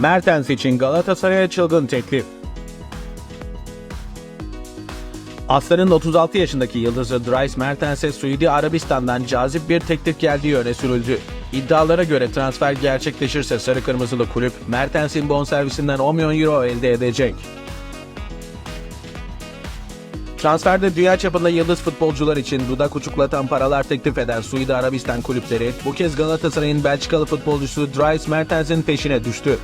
Mertens için Galatasaray'a çılgın teklif. Aslan'ın 36 yaşındaki yıldızı Dries Mertens'e Suudi Arabistan'dan cazip bir teklif geldiği öne sürüldü. İddialara göre transfer gerçekleşirse Sarı Kırmızılı kulüp Mertens'in bonservisinden 10 milyon euro elde edecek. Transferde dünya çapında yıldız futbolcular için dudak uçuklatan paralar teklif eden Suudi Arabistan kulüpleri bu kez Galatasaray'ın Belçikalı futbolcusu Dries Mertens'in peşine düştü.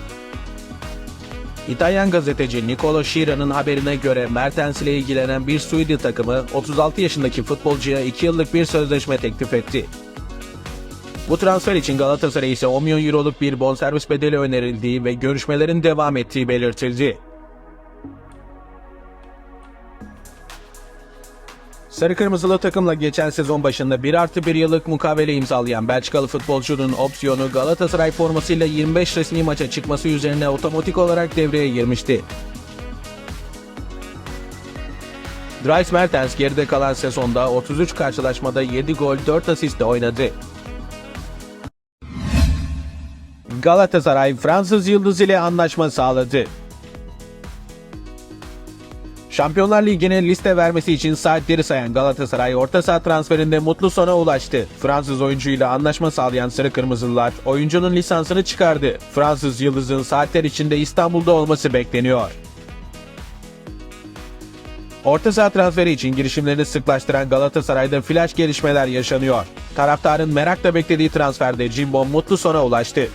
İtalyan gazeteci Nicolo Schira'nın haberine göre Mertens ile ilgilenen bir Suudi takımı 36 yaşındaki futbolcuya 2 yıllık bir sözleşme teklif etti. Bu transfer için Galatasaray ise 10 milyon euroluk bir bonservis bedeli önerildiği ve görüşmelerin devam ettiği belirtildi. Sarı Kırmızılı takımla geçen sezon başında 1 artı 1 yıllık mukavele imzalayan Belçikalı futbolcunun opsiyonu Galatasaray formasıyla 25 resmi maça çıkması üzerine otomatik olarak devreye girmişti. Dries Mertens geride kalan sezonda 33 karşılaşmada 7 gol 4 asistle oynadı. Galatasaray Fransız Yıldız ile anlaşma sağladı. Şampiyonlar Ligi'ne liste vermesi için saatleri sayan Galatasaray orta saha transferinde mutlu sona ulaştı. Fransız oyuncuyla anlaşma sağlayan Sarı Kırmızılılar oyuncunun lisansını çıkardı. Fransız Yıldız'ın saatler içinde İstanbul'da olması bekleniyor. Orta saha transferi için girişimlerini sıklaştıran Galatasaray'da flash gelişmeler yaşanıyor. Taraftarın merakla beklediği transferde Cimbom mutlu sona ulaştı.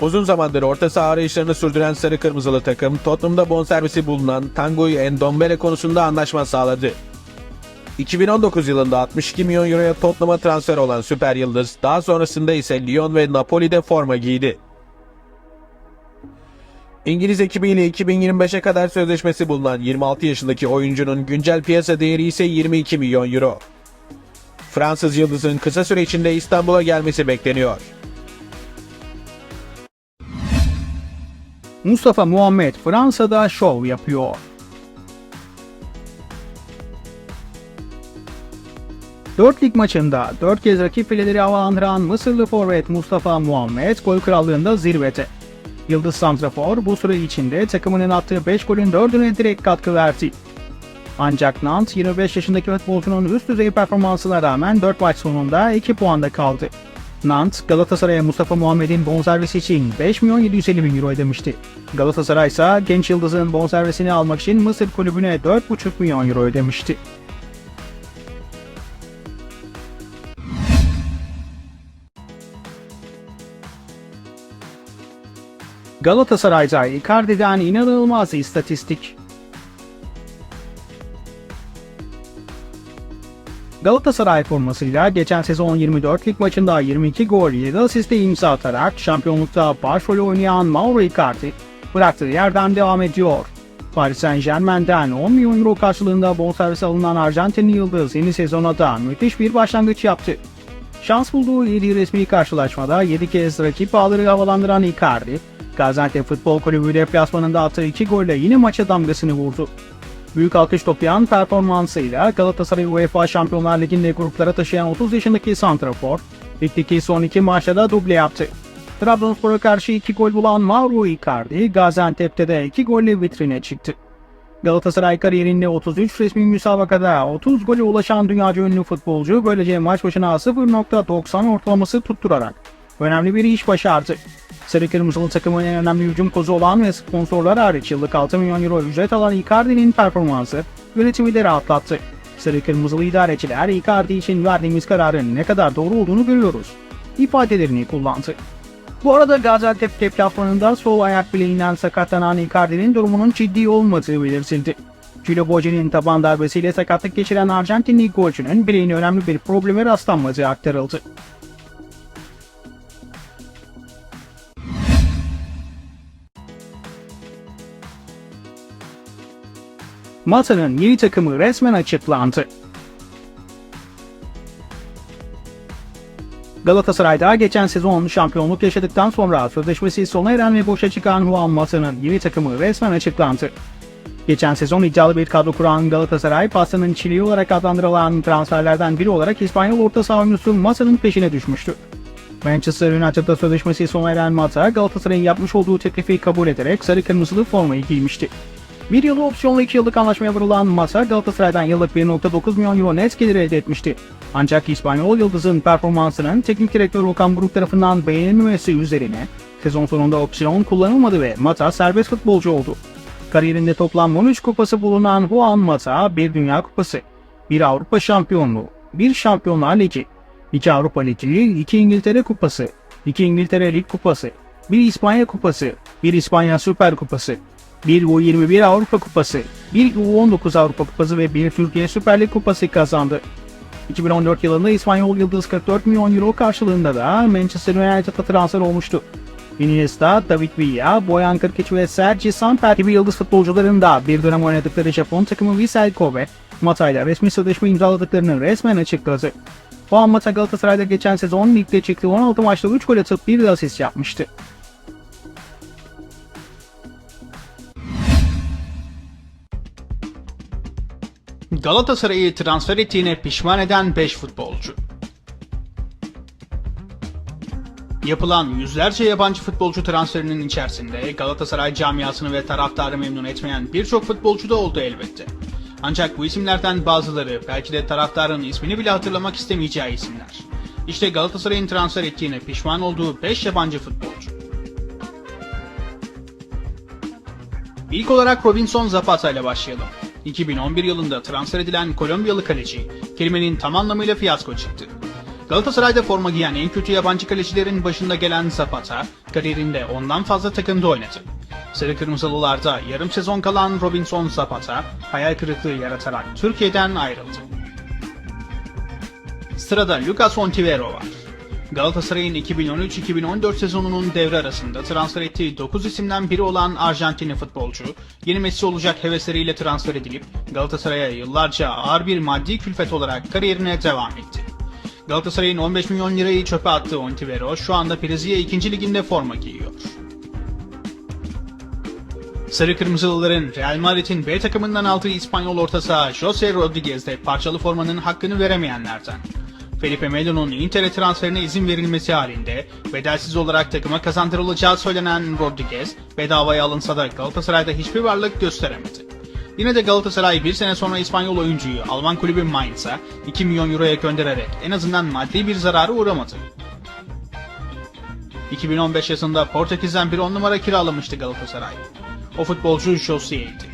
Uzun zamandır orta saha arayışlarını sürdüren Sarı Kırmızılı takım, Tottenham'da bonservisi bulunan Tanguy Endombele konusunda anlaşma sağladı. 2019 yılında 62 milyon euroya Tottenham'a transfer olan Süper Yıldız, daha sonrasında ise Lyon ve Napoli'de forma giydi. İngiliz ekibiyle 2025'e kadar sözleşmesi bulunan 26 yaşındaki oyuncunun güncel piyasa değeri ise 22 milyon euro. Fransız Yıldız'ın kısa süre içinde İstanbul'a gelmesi bekleniyor. Mustafa Muhammed Fransa'da şov yapıyor. Dört lig maçında dört kez rakip fileleri havalandıran Mısırlı forvet Mustafa Muhammed gol krallığında zirvede. Yıldız Santrafor bu süre içinde takımının attığı 5 golün 4'üne direkt katkı verdi. Ancak Nantes 25 yaşındaki futbolcunun üst düzey performansına rağmen 4 maç sonunda 2 puanda kaldı. Nantes, Galatasaray'a Mustafa Muhammed'in bonservisi için 5 milyon 750 bin euro ödemişti. Galatasaray ise genç yıldızın bonservisini almak için Mısır kulübüne 4,5 milyon euro ödemişti. Galatasaray'da Icardi'den inanılmaz istatistik. Galatasaray formasıyla geçen sezon 24 lig maçında 22 gol 7 asiste imza atarak şampiyonlukta başrolü oynayan Mauro Icardi bıraktığı yerden devam ediyor. Paris Saint Germain'den 10 milyon euro karşılığında bonservis alınan Arjantinli Yıldız yeni sezona da müthiş bir başlangıç yaptı. Şans bulduğu 7 resmi karşılaşmada 7 kez rakip ağları havalandıran Icardi, Gaziantep Futbol Kulübü deplasmanında attığı 2 golle yine maça damgasını vurdu. Büyük alkış toplayan performansıyla Galatasaray UEFA Şampiyonlar Ligi'nde gruplara taşıyan 30 yaşındaki Santrafor, ligdeki son iki maçta da duble yaptı. Trabzonspor'a karşı 2 gol bulan Mauro Icardi, Gaziantep'te de 2 golle vitrine çıktı. Galatasaray kariyerinde 33 resmi müsabakada 30 gole ulaşan dünyaca ünlü futbolcu böylece maç başına 0.90 ortalaması tutturarak önemli bir iş başardı. Sarı Kırmızılı takımın en önemli hücum kozu olan ve sponsorlar hariç yıllık 6 milyon euro ücret alan Icardi'nin performansı yönetimi de rahatlattı. Sarı idareciler Icardi için verdiğimiz kararın ne kadar doğru olduğunu görüyoruz ifadelerini kullandı. Bu arada Gaziantep deplasmanında sol ayak bileğinden sakatlanan Icardi'nin durumunun ciddi olmadığı belirtildi. Cilo Boce'nin taban darbesiyle sakatlık geçiren Arjantinli golcünün bileğine önemli bir probleme rastlanmadığı aktarıldı. Mata'nın yeni takımı resmen açıklandı. Galatasaray'da geçen sezon şampiyonluk yaşadıktan sonra sözleşmesi sona eren ve boşa çıkan Juan Mata'nın yeni takımı resmen açıklandı. Geçen sezon iddialı bir kadro kuran Galatasaray, pastanın çileği olarak adlandırılan transferlerden biri olarak İspanyol orta saha oyuncusu Mata'nın peşine düşmüştü. Manchester United'da sözleşmesi sona eren Mata, Galatasaray'ın yapmış olduğu teklifi kabul ederek sarı kırmızılı formayı giymişti. Bir yılı opsiyonlu 2 yıllık anlaşmaya varılan Mata, Galatasaray'dan yıllık 1.9 milyon euro net gelir elde etmişti. Ancak İspanyol Yıldız'ın performansının teknik direktör Okan Buruk tarafından beğenilmemesi üzerine sezon sonunda opsiyon kullanılmadı ve Mata serbest futbolcu oldu. Kariyerinde toplam 13 kupası bulunan Juan Mata, bir Dünya Kupası, bir Avrupa Şampiyonluğu, bir Şampiyonlar Ligi, iki Avrupa Ligi, iki İngiltere Kupası, iki İngiltere Lig Kupası, bir İspanya Kupası, bir İspanya Süper Kupası, bir U21 Avrupa Kupası, bir U19 Avrupa Kupası ve bir Türkiye Süper Lig Kupası kazandı. 2014 yılında İspanyol Yıldız 44 milyon euro karşılığında da Manchester United'a transfer olmuştu. Iniesta, David Villa, Boyan Kırkıç ve Sergi Samper gibi yıldız futbolcuların da bir dönem oynadıkları Japon takımı Vissel Kobe, Mata ile resmi sözleşme imzaladıklarını resmen açıkladı. Juan Mata Galatasaray'da geçen sezon ligde çıktığı 16 maçta 3 gol atıp 1 de asist yapmıştı. Galatasaray'ı transfer ettiğine pişman eden 5 futbolcu. Yapılan yüzlerce yabancı futbolcu transferinin içerisinde Galatasaray camiasını ve taraftarı memnun etmeyen birçok futbolcu da oldu elbette. Ancak bu isimlerden bazıları belki de taraftarın ismini bile hatırlamak istemeyeceği isimler. İşte Galatasaray'ın transfer ettiğine pişman olduğu 5 yabancı futbolcu. İlk olarak Robinson Zapata ile başlayalım. 2011 yılında transfer edilen Kolombiyalı kaleci, kelimenin tam anlamıyla fiyasko çıktı. Galatasaray'da forma giyen en kötü yabancı kalecilerin başında gelen Zapata, kariyerinde ondan fazla takımda oynadı. Sarı Kırmızılılarda yarım sezon kalan Robinson Zapata, hayal kırıklığı yaratarak Türkiye'den ayrıldı. Sırada Lucas Ontivero var. Galatasaray'ın 2013-2014 sezonunun devre arasında transfer ettiği 9 isimden biri olan Arjantinli futbolcu, yeni Messi olacak hevesleriyle transfer edilip Galatasaray'a yıllarca ağır bir maddi külfet olarak kariyerine devam etti. Galatasaray'ın 15 milyon lirayı çöpe attığı Ontivero şu anda Brezilya 2. liginde forma giyiyor. Sarı Kırmızılıların Real Madrid'in B takımından aldığı İspanyol orta saha Jose Rodriguez de parçalı formanın hakkını veremeyenlerden. Felipe Melo'nun Inter'e transferine izin verilmesi halinde bedelsiz olarak takıma kazandırılacağı söylenen Rodriguez bedavaya alınsa da Galatasaray'da hiçbir varlık gösteremedi. Yine de Galatasaray bir sene sonra İspanyol oyuncuyu Alman kulübü Mainz'a 2 milyon euroya göndererek en azından maddi bir zararı uğramadı. 2015 yazında Portekiz'den bir on numara kiralamıştı Galatasaray. O futbolcu Josie'ydi.